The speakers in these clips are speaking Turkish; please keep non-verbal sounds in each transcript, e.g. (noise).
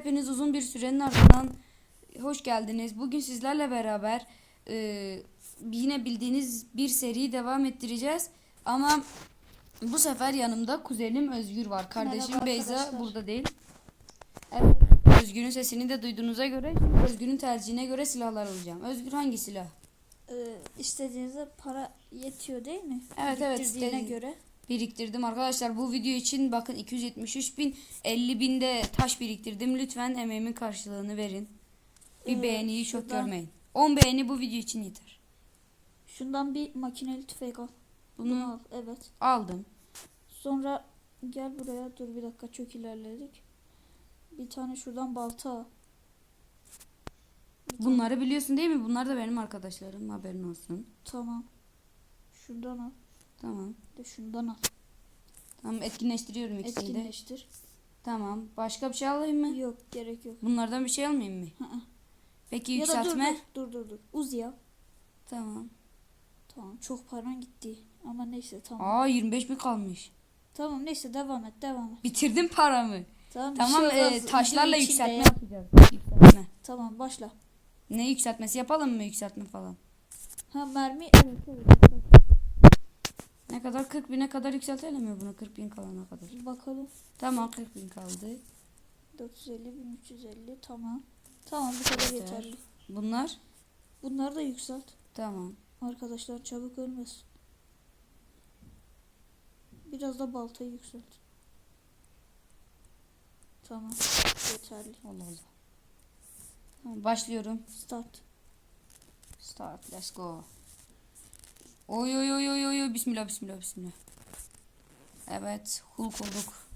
hepiniz uzun bir sürenin ardından hoş geldiniz. Bugün sizlerle beraber e, yine bildiğiniz bir seriyi devam ettireceğiz. Ama bu sefer yanımda kuzenim Özgür var. Kardeşim Merhaba Beyza arkadaşlar. burada değil. Evet. Özgür'ün sesini de duyduğunuza göre Özgür'ün tercihine göre silahlar alacağım. Özgür hangi silah? Ee, istediğinize para yetiyor değil mi? Evet, evet, istediğin- göre. Biriktirdim arkadaşlar. Bu video için bakın 273 bin 50 binde taş biriktirdim. Lütfen emeğimin karşılığını verin. Bir Ee, beğeniyi çok şuradan- görmeyin. 10 beğeni bu video için yeter. Şundan bir makineli tüfek al. Bunu Bunu al. Evet. aldım. Sonra gel buraya. Dur bir dakika çok ilerledik. Bir tane şuradan balta al. Bunları biliyorsun değil mi? Bunlar da benim arkadaşlarım. Haberin olsun. Tamam. Şuradan al. Tamam. Bir De şundan al. Tamam etkinleştiriyorum ikisini de. Etkinleştir. Tamam. Başka bir şey alayım mı? Yok gerek yok. Bunlardan bir şey almayayım mı? Hı hı. Peki Ya da dur yükseltme? dur dur dur. dur. Uzi al. Tamam. Tamam çok paran gitti. Ama neyse tamam. Aa 25 bin kalmış. Tamam neyse devam et devam et. Bitirdim paramı. Tamam, Tamam şey e, taşlarla yükseltme ya. yapacağız. Yükseltme. Tamam başla. Ne yükseltmesi yapalım mı yükseltme falan? Ha mermi evet evet. Ne kadar 40 bine kadar yükseltelim mi bunu 40 bin kalana kadar? Bir bakalım. Tamam 40 bin kaldı. 450 1350 tamam. Tamam bu kadar Yeter. yeterli. Bunlar Bunları da yükselt. tamam. Arkadaşlar çabuk ölmesin. Biraz da baltayı yükselt. Tamam. Yeterli. Allah Allah. Tamam, başlıyorum. Start. Start. Let's go. Oy oy oy oy oy. Bismillah bismillah bismillah. Evet. Hulk olduk.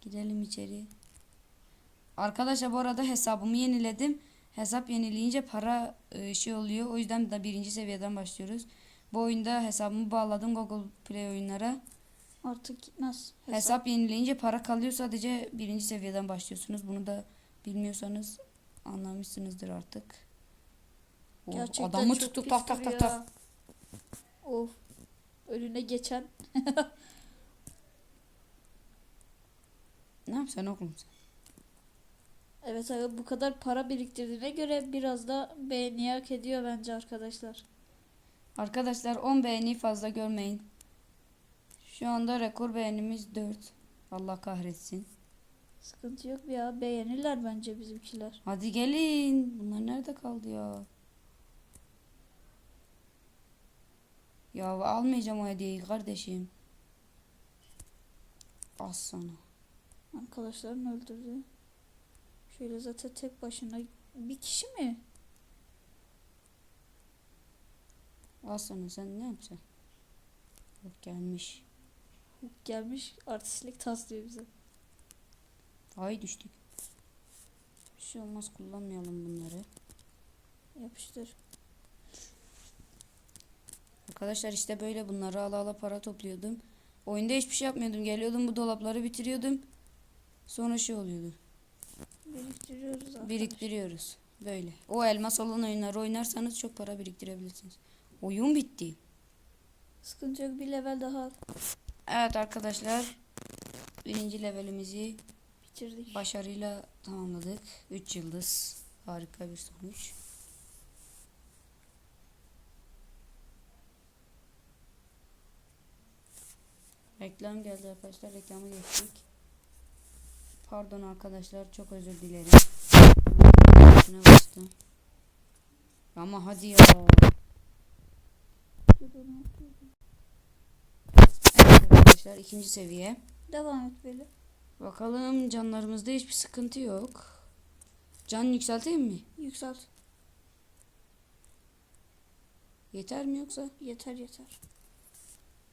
Girelim içeri. Arkadaşlar bu arada hesabımı yeniledim. Hesap yenileyince para e, şey oluyor. O yüzden de birinci seviyeden başlıyoruz. Bu oyunda hesabımı bağladım Google Play oyunlara. Artık nasıl? Hesap. yenileyince para kalıyor. Sadece birinci seviyeden başlıyorsunuz. Bunu da bilmiyorsanız anlamışsınızdır artık. Oh, Gerçekten adamı çok tuttuk tak tak tak tak. Of. Önüne geçen. (laughs) Ne yapacaksın oğlum sen? Evet abi bu kadar para biriktirdiğine göre biraz da beğeni hak ediyor bence arkadaşlar. Arkadaşlar 10 beğeni fazla görmeyin. Şu anda rekor beğenimiz 4. Allah kahretsin. Sıkıntı yok ya beğenirler bence bizimkiler. Hadi gelin. Bunlar nerede kaldı ya? Ya almayacağım o hediyeyi kardeşim. Az sana. Arkadaşlarını öldürdü. Şöyle zaten tek başına bir kişi mi? Al sana sen ne yapacaksın? Yok gelmiş. Gelmiş artistlik taslıyor bize. Ay düştük. Bir şey olmaz kullanmayalım bunları. Yapıştır. Arkadaşlar işte böyle bunları ala ala para topluyordum. Oyunda hiçbir şey yapmıyordum. Geliyordum bu dolapları bitiriyordum. Sonra şey oluyordu. Biriktiriyoruz arkadaşlar. Biriktiriyoruz. Böyle. O elmas olan oyunları oynarsanız çok para biriktirebilirsiniz. Oyun bitti. Sıkıntı yok bir level daha. Evet arkadaşlar. Birinci levelimizi bitirdik. başarıyla tamamladık. 3 yıldız. Harika bir sonuç. Reklam geldi arkadaşlar. Reklamı geçtik. Pardon arkadaşlar. Çok özür dilerim. Ama hadi ya. Evet arkadaşlar ikinci seviye. Devam et böyle. Bakalım canlarımızda hiçbir sıkıntı yok. Can yükselteyim mi? Yükselt. Yeter mi yoksa? Yeter yeter.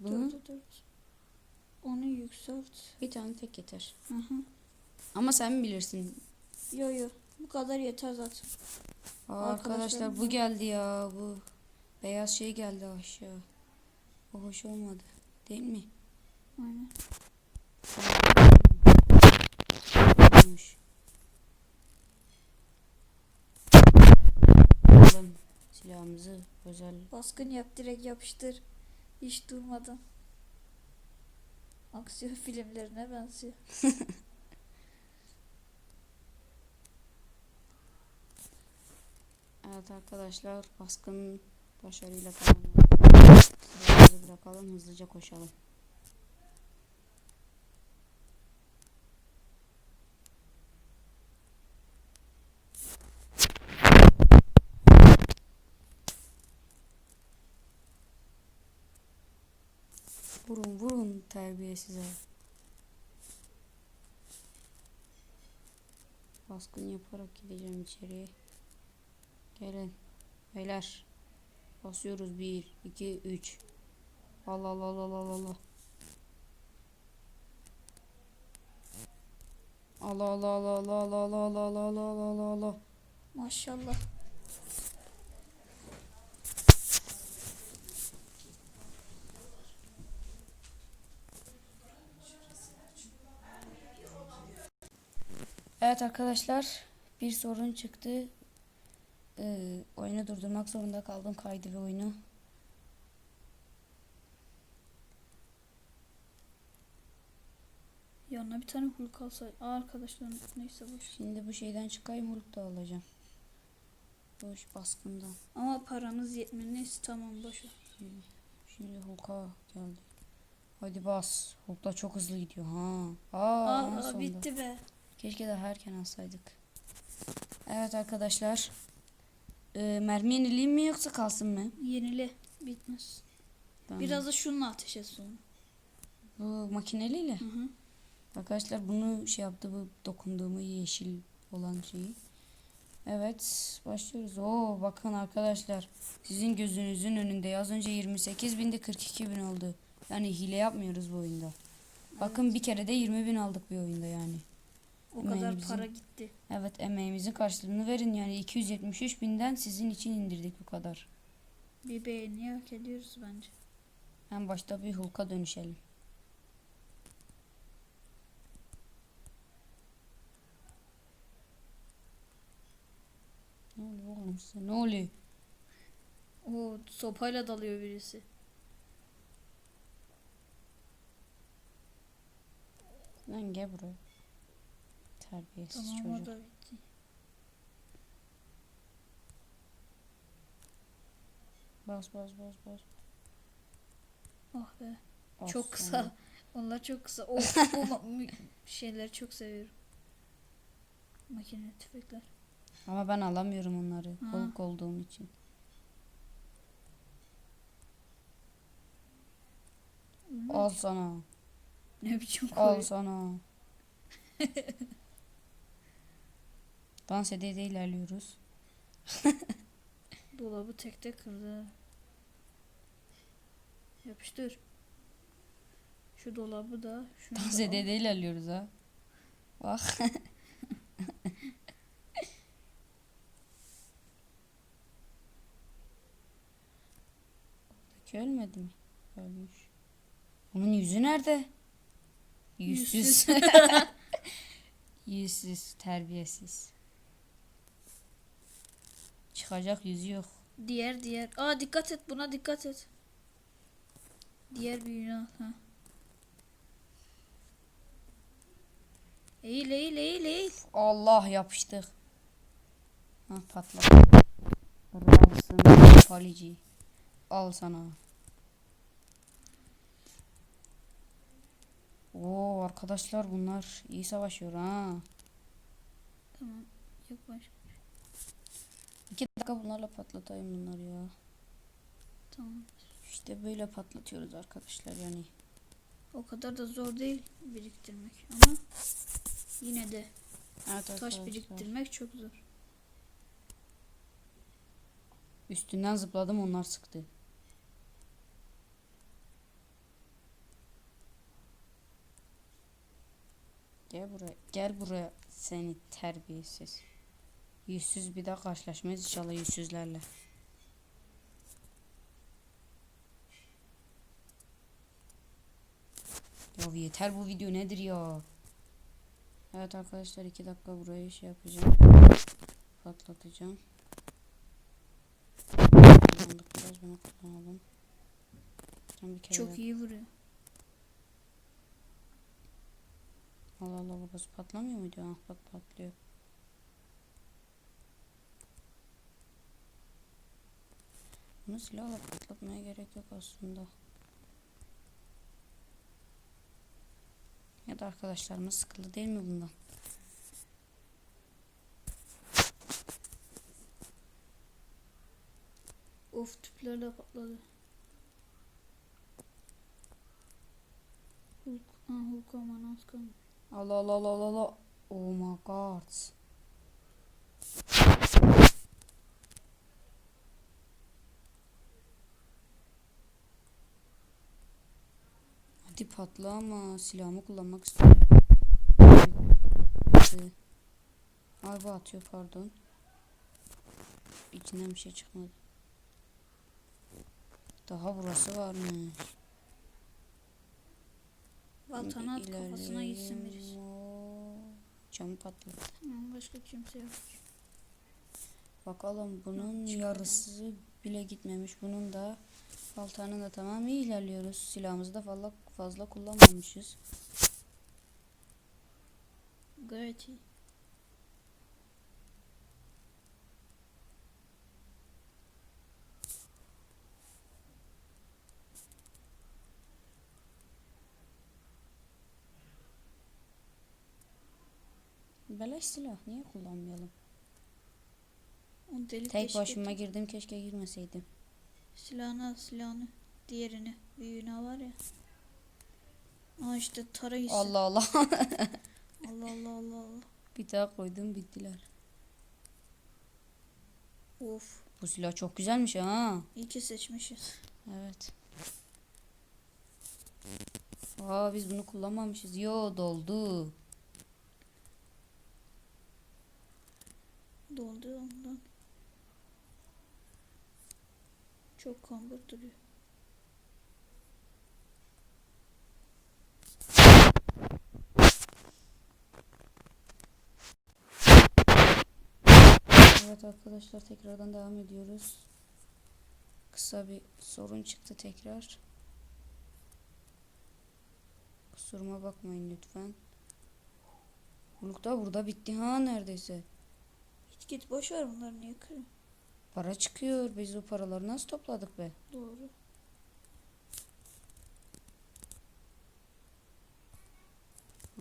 Bunu dur dur. Onu yükselt. bir tane tek yeter. Hı hı. Ama sen bilirsin. Yo yo. Bu kadar yeter zaten. Aa, Arkadaşlar arkadaşlar bu bu- geldi ya bu. Beyaz şey geldi aşağı. O hoş olmadı. Değil mi? Aynen. Olmuş. Alalım silahımızı özel Baskın yap direkt yapıştır. Hiç durmadan. Aksiyon (laughs) filmlerine benziyor. (laughs) Evet arkadaşlar baskın başarıyla tamamlandı. Bırakalım hızlıca koşalım. Vurun vurun terbiyesize. Baskın yaparak gideceğim içeriye. Gelin. Beyler. Basıyoruz. 1, 2, 3. Allah Allah Allah Allah Allah. Allah Allah Allah Allah Allah Allah Allah Allah Allah Allah Allah Allah. Maşallah. Evet arkadaşlar bir sorun çıktı. Ee, oyunu durdurmak zorunda kaldım kaydı ve oyunu. Yanına bir tane Hulk alsa. Aa, arkadaşlar neyse boş. Şimdi bu şeyden çıkayım Hulk da alacağım. Boş baskından. Ama paranız yetmiyor. Neyse tamam boş ver. Şimdi Hulk'a geldi. Hadi bas. Hulk da çok hızlı gidiyor ha. Aa, Aa, aa, bitti be. Keşke daha erken alsaydık. Evet arkadaşlar. Ee, mermi yenileyim mi yoksa kalsın mı? Yenile. Bitmez. Tamam. Biraz da şununla ateş et sonra. Bu makineliyle. Hı hı. Arkadaşlar bunu şey yaptı bu dokunduğumu yeşil olan şeyi. Evet başlıyoruz. Oo bakın arkadaşlar sizin gözünüzün önünde az önce 28 bindi 42 bin oldu. Yani hile yapmıyoruz bu oyunda. Bakın bir kere de 20 bin aldık bir oyunda yani. O kadar Emeğimizin- para gitti. Evet emeğimizin karşılığını verin yani 273 binden sizin için indirdik bu kadar. Bir beğeni hak ediyoruz bence. En başta bir Hulk'a dönüşelim. Ne oluyor oğlum size? Ne oluyor? Oo sopayla dalıyor birisi. Lan gel buraya. Terbiyesiz Tamam çocuk. bitti. Bas bas bas bas. Oh be. Bas çok kısa. Onlar çok kısa. O bu (laughs) şeyleri çok seviyorum. Makine tüfekler. Ama ben alamıyorum onları. Ha. Olduğum için. Al sana. Ne biçim Al sana. (laughs) Dans ede de ilerliyoruz. (laughs) Dolabı tekte kırdı. Yapıştır. Şu dolabı da şunu Dans da ede de ilerliyoruz ha. Bak. (laughs) Ölmedi mi? Ölmüş. Onun yüzü nerede? Yüzsüz. Yüzsüz, (laughs) terbiyesiz. Çıkacak yüzü yok. Diğer diğer. Aa dikkat et buna dikkat et. Diğer büyüğünü al. Ha. Eğil eğil eğil eğil. Allah yapıştık. Ha patladı. Kralsın Palici. Al sana. Oo arkadaşlar bunlar iyi savaşıyor ha. Tamam. Yok başka. İki dakika bunlarla patlatayım bunları ya. Tamam. İşte böyle patlatıyoruz arkadaşlar yani. O kadar da zor değil biriktirmek ama yine de Evet taş arkadaşlar. biriktirmek çok zor. Üstünden zıpladım onlar sıktı. Gel buraya. Gel buraya seni terbiyesiz. Yüzsüz bir daha karşılaşmayız inşallah yüzsüzlerle. Ya yeter bu video nedir ya? Evet arkadaşlar iki dakika burayı şey yapacağım. Patlatacağım. Kullandık biraz bunu kullanalım. Tam bir kere Çok iyi vuruyor. Allah Allah burası patlamıyor muydu? Ah bak patlıyor. Bunu silahla patlatmaya gerek yok aslında. Ya da arkadaşlarımız sıkıldı değil mi bundan? Of tüpler de patladı. Hulk, ha Hulk aman az kalmış. Allah Allah Allah Allah. Oh my god. Hadi patla ama silahımı kullanmak istiyorum. Ay bu atıyor pardon. İçinden bir şey çıkmadı. Daha burası varmış. Vatana at kafasına gitsin birisi. Camı patladı. Başka kimse yok. Bakalım bunun yarısı bile gitmemiş. Bunun da baltanın da tamam iyi ilerliyoruz. Silahımızı da fazla fazla kullanmamışız. Gayet iyi. Beleş silah niye kullanmayalım? O delik Tek başıma girdim keşke girmeseydim. Silahını al silahını. Diğerini. Büyüğünü var ya. Aa işte tara gitsin. Allah Allah. (laughs) Allah Allah Allah Allah. Bir daha koydum bittiler. Of. Bu silah çok güzelmiş ha. İyi ki seçmişiz. Evet. Aa biz bunu kullanmamışız. Yo. Doldu Çok kambur duruyor. Evet arkadaşlar tekrardan devam ediyoruz. Kısa bir sorun çıktı tekrar. Kusuruma bakmayın lütfen. Hulk da burada bitti ha neredeyse. Git git boş ver bunları niye kırıyorsun? Para çıkıyor. Biz o paraları nasıl topladık be? Doğru.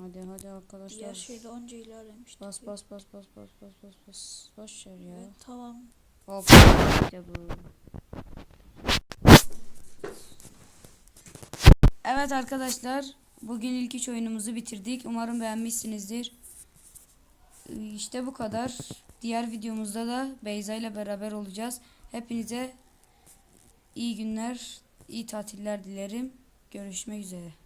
Hadi hadi arkadaşlar. Diğer şeyde onca ilerlemiştik. Bas bas bas bas bas bas bas bas. Boş ver ya. Evet, tamam. Hop. İşte bu. Evet arkadaşlar. Bugün ilk üç oyunumuzu bitirdik. Umarım beğenmişsinizdir. İşte bu kadar. Diğer videomuzda da Beyza ile beraber olacağız. Hepinize iyi günler, iyi tatiller dilerim. Görüşmek üzere.